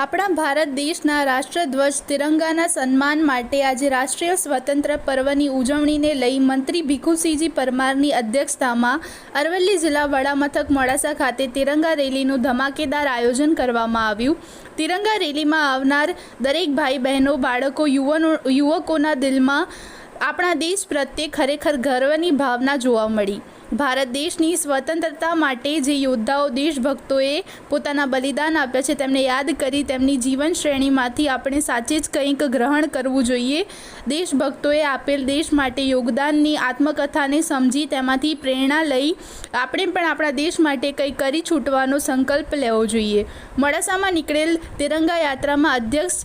આપણા ભારત દેશના રાષ્ટ્રધ્વજ તિરંગાના સન્માન માટે આજે રાષ્ટ્રીય સ્વતંત્ર પર્વની ઉજવણીને લઈ મંત્રી ભીખુસિંહજી પરમારની અધ્યક્ષતામાં અરવલ્લી જિલ્લા વડામથક મોડાસા ખાતે તિરંગા રેલીનું ધમાકેદાર આયોજન કરવામાં આવ્યું. તિરંગા રેલીમાં આવનાર દરેક ભાઈ બહેનો બાળકો, યુવાનો, યુવકોના દિલમાં આપણા દેશ પ્રત્યે ખરેખર ગર્વની ભાવના જોવા મળી. ભારત દેશની સ્વતંત્રતા માટે જે યોદ્ધાઓ, દેશભક્તોએ પોતાના બલિદાન આપ્યા છે, તેમને યાદ કરી તેમની જીવન શ્રેણીમાંથી આપણે સાચે જ કંઈક ગ્રહણ કરવું જોઈએ. દેશભક્તોએ આપેલ દેશ માટે યોગદાનની આત્મકથાને સમજી તેમાંથી પ્રેરણા લઈ આપણે પણ આપણા દેશ માટે કંઈ કરી છૂટવાનો સંકલ્પ લેવો જોઈએ. મોડાસામાં નીકળેલ તિરંગા યાત્રામાં અધ્યક્ષ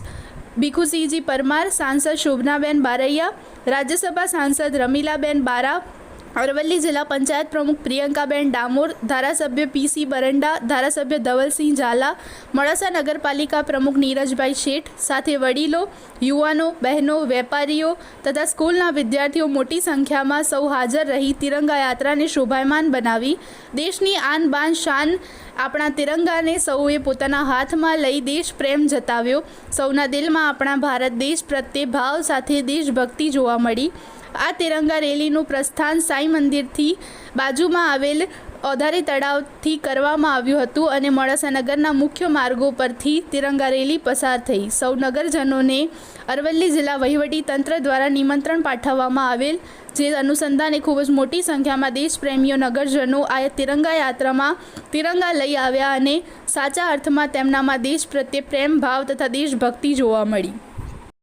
ભીખુસિંહજી પરમાર સાંસદ શોભનાબેન બારૈયા રાજ્યસભા સાંસદ રમીલાબેન બારા અરવલ્લી જિલ્લા પંચાયત પ્રમુખ પ્રિયંકાબેન ડામોર, ધારાસભ્ય પીસી બરંડા, ધારાસભ્ય ધવલસિંહ ઝાલા, મોડાસા નગરપાલિકા પ્રમુખ નીરજભાઈ શેઠ, સાથે વડીલો, યુવાનો, બહેનો, વેપારીઓ તથા સ્કૂલના વિદ્યાર્થીઓ મોટી સંખ્યામાં સૌ હાજર રહી તિરંગા યાત્રાને શોભાયમાન બનાવી. દેશની આન બાન શાન આપણા તિરંગાને સૌએ પોતાના હાથમાં લઈ દેશ પ્રેમ જતાવ્યો. સૌના દિલમાં આપણા ભારત દેશ પ્રત્યે ભાવ સાથે દેશભક્તિ જોવા મળી. આ તિરંગા રેલીનું પ્રસ્થાન સાંઈ મંદિરથી બાજુમાં આવેલ ઓધારી તળાવથી કરવામાં આવ્યું હતું અને મોડાસા નગરના મુખ્ય માર્ગો પરથી તિરંગા રેલી પસાર થઈ. સૌ નગરજનોને અરવલ્લી જિલ્લા વહીવટી તંત્ર દ્વારા નિમંત્રણ પાઠવવામાં આવેલ, જે અનુસંધાને ખૂબ જ મોટી સંખ્યામાં દેશપ્રેમીઓ, નગરજનો આ તિરંગા યાત્રામાં તિરંગા લઈ આવ્યા અને સાચા અર્થમાં તેમનામાં દેશ પ્રત્યે પ્રેમ, ભાવ તથા દેશભક્તિ જોવા મળી.